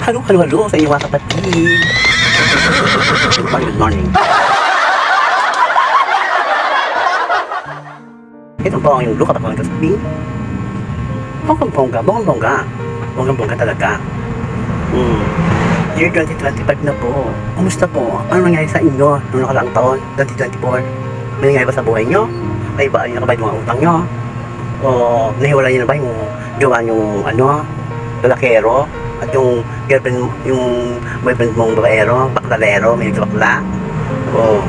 Halo, halo, halo sa inyo mga kapatid. Good morning. Ito po ang yung look kapag mga sabi. Bonggang bongga, bonggang bongga. Bonggang bongga talaga. Hmm. Year 2025 na po. Kumusta po? Ano nangyari sa inyo noong nakaraang taon, 2024? May nangyari ba sa buhay nyo? Ay ba, ay nakabayad mga utang nyo? O nahiwala nyo na ba yung gawa yung ano, lalakero? At yung girlfriend, yung boyfriend mong babaero, baklalero, may bakla? O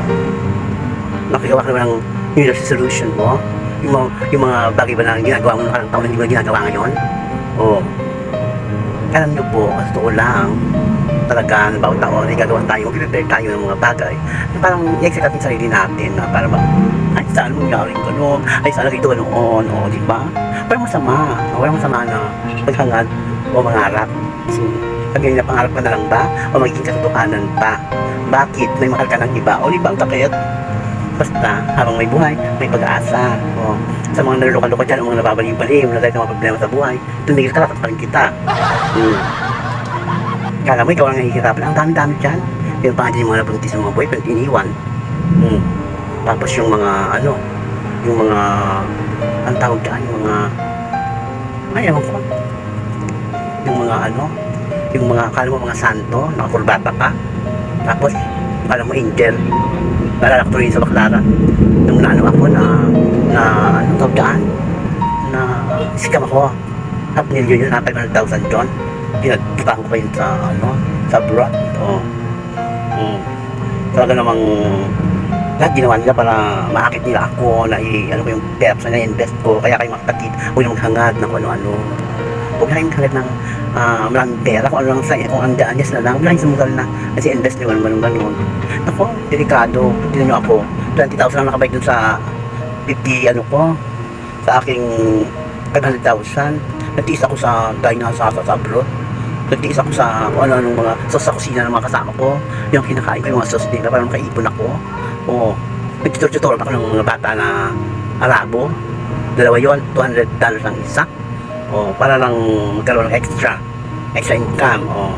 nakagawa ka na ng New Year's resolution mo? Yung yung mga bagay ba na ginagawa mo nakaraang taon na hindi mo ginagawa ngayon? O alam nyo po, sa totoo lang, talaga, ng bawat taon, ay gagawa tayo, mag-prepare tayo ng mga bagay parang i-excite natin sarili natin na para mag, ay, saan mangyari gano'n, ay, saan ito ganoon, o, di ba? Parang masama, walang masama na maghangad o mangarap. So, sabihin na pangarap ka na lang ba? O magiging katotohanan pa? Bakit? May mahal ka ng iba? O, di ba ang takit? Basta, habang may buhay, may pag-asa. O, sa mga naluluka-luka dyan, ang mga nababaliw-baliw, na dahil mga problema sa buhay, tumigil ka, tatakpan kita. Hmm. Kala mo, ikaw ang nahihirapan. Ang dami-dami dyan. Yung pa yung mga nabuntis ng mga boyfriend, iniwan. Hmm. Tapos yung mga, ano, yung mga, ang tawag dyan, yung mga, ay, ewan ko. Yung mga, ano, yung mga, kala mo mga santo, nakakurbata ka. Tapos, kala mo angel. Nalala ko rin sa baklaran. Nung naano ako na, na, ano tawag dyan, na, scam ako. Half million yun, na 500,000 doon pinagputang ko pa yun sa, ano, sa abroad. Oo. Mm. Talaga namang lahat ginawa nila para maakit nila ako na i, ano ko yung pera sa na-invest ko. Kaya kayo mga kapatid, huwag nang maghangad ng ano-ano. Huwag na kayong maghangad ng ah, maraming pera kung ano lang sa kung ang daan na lang. Na kayong sumugal na kasi invest nyo ganun ganun ganun. Ako, delikado. Tignan nyo ako. 20,000 lang nakabay dun sa 50 ano ko sa aking 500,000. Natiis ako sa dahil na sa, sa, sa abroad nagtiis ako sa kung ano anong mga sauce sa kusina ng mga kasama ko. Yung kinakain ko yung mga sauce nila para makaipon ako. Oo. Nagtutor-tutor ako ng mga bata na Arabo. Dalawa yon 200 dollars ang isa. O, para lang magkaroon ng extra. Extra income. O.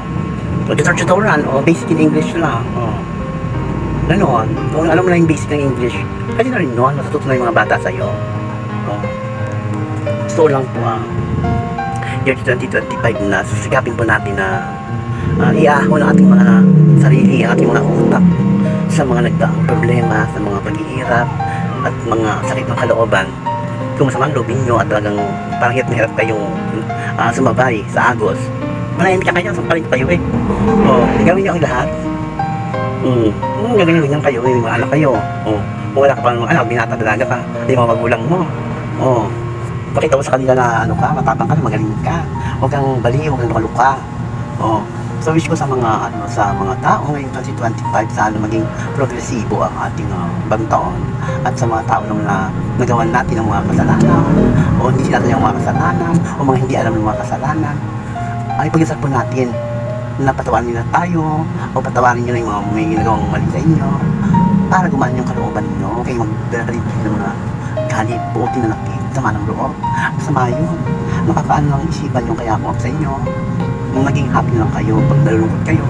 Nagtutor-tutoran. O, basic in English lang. O. Ganon. Kung alam mo na yung basic ng English, kasi na rin nun, matututo na yung mga bata sa'yo. O. So lang po ah year 2025 na susikapin po natin na uh, iahon ang ating mga sarili, ang ating mga utak sa mga nagdaang problema, sa mga paghihirap at mga sakit ng kalooban. Kung masama ang lobin nyo at talagang parang hirap na hirap kayong uh, sumabay sa agos, manahimik ka kayo, sampalin kayo eh. O, gawin nyo ang lahat. Mm. Mm, gagawin nyo kayo, may mga anak kayo. O, kung wala ka pa ng anak, binata talaga ka, hindi mga magulang mo. O, pakita mo sa kanila na ano ka, matapang ka, magaling ka. Huwag kang bali, huwag kang luka-luka. Oh. So wish ko sa mga ano sa mga tao ngayong 2025 sana maging progresibo ang ating uh, bagong taon at sa mga tao naman na nagawan natin ng mga kasalanan o hindi natin yung mga kasalanan o mga hindi alam ng mga kasalanan ay pag-isap po natin na patawarin nila tayo o patawarin nyo na yung mga may ginagawang mali sa inyo para gumaan yung kalooban nyo kayong magdalib ng mga galit, buti na nakit, sama ng loob. Masama yun. Nakakaano ng isipan yung kaya ko sa inyo. Kung naging happy lang kayo pag nalulungkot kayo.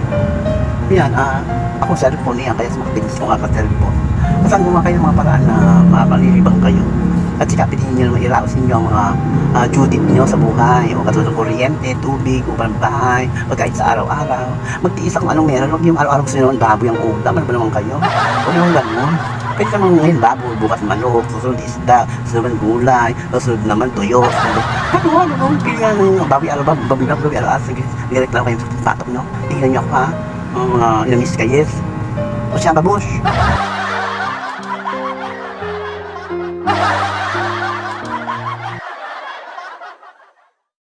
Yan ah ako cellphone niya kaya sumaktinis ko nga ka cellphone kasi gumawa kayo ng mga paraan na makakalilibang kayo. At sikapin din nyo naman iraos ninyo ang mga uh, due date nyo sa buhay. O katulad ng kuryente, tubig, upang bahay, pagkain sa araw-araw. Magtiis ang anong meron, huwag yung araw-araw gusto nyo naman baboy ang ulam, ano ba naman kayo? Huwag yung ganun Pwede ka ngayon baboy, bukas manok, susunod isda, susunod gulay, susunod naman tuyo, susunod... Ano, ano, ano, kaya ng baboy araw ba, baboy na, baboy araw, sige, nireklamo kayo sa patok, no? Tingnan niyo ako, ha? Mga inamis kayes. O siya, babush.